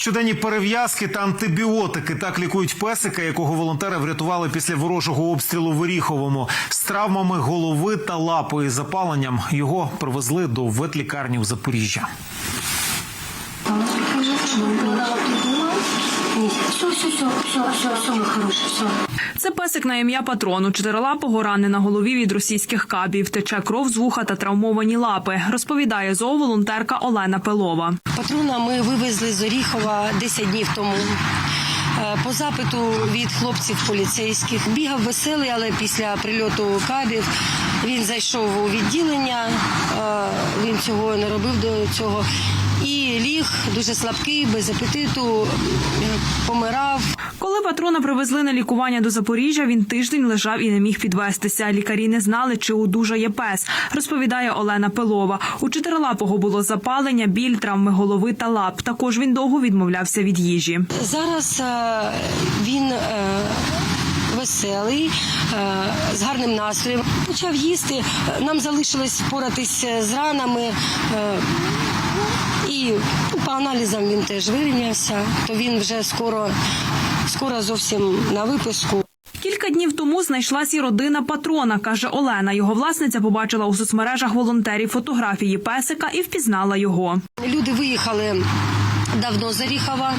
Щоденні перев'язки та антибіотики так лікують песика, якого волонтери врятували після ворожого обстрілу в Оріховому з травмами голови та лапи і запаленням. Його привезли до ветлікарні в Запоріжжя. Все, все, все, все, все, все, мой все. Це песик на ім'я патрону, чотирилапого рани на голові від російських кабів, тече кров з вуха та травмовані лапи, розповідає зооволонтерка Олена Пелова. Патрона ми вивезли з Оріхова 10 днів тому. Е, По запиту від хлопців поліцейських бігав веселий, але після прильоту кабів він зайшов у відділення. е, Він цього не робив до цього. І ліг дуже слабкий, без апетиту, помирав. Коли патрона привезли на лікування до Запоріжжя, він тиждень лежав і не міг підвестися. Лікарі не знали, чи одужає пес, розповідає Олена Пелова. У чотирилапого було запалення, біль, травми голови та лап. Також він довго відмовлявся від їжі. Зараз е, він е, веселий, е, з гарним настроєм. Почав їсти. Нам залишилось впоратись з ранами. І по аналізам він теж вирівнявся, то він вже скоро, скоро зовсім на виписку. Кілька днів тому знайшлась і родина патрона, каже Олена. Його власниця побачила у соцмережах волонтерів фотографії песика і впізнала його. Люди виїхали давно з Оріхова,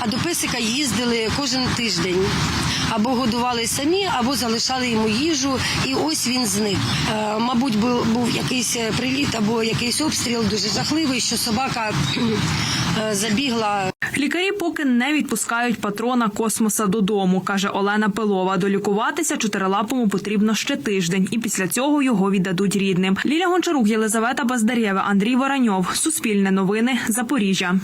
а до песика їздили кожен тиждень. Або годували самі, або залишали йому їжу, і ось він зник. Е, мабуть, був, був якийсь приліт або якийсь обстріл дуже жахливий, що собака е, забігла Лікарі поки не відпускають патрона космоса додому, каже Олена Пилова. Долікуватися чотирилапому потрібно ще тиждень, і після цього його віддадуть рідним. Ліля Гончарук, Єлизавета Баздарєва, Андрій Вороньов. Суспільне новини. Запоріжжя.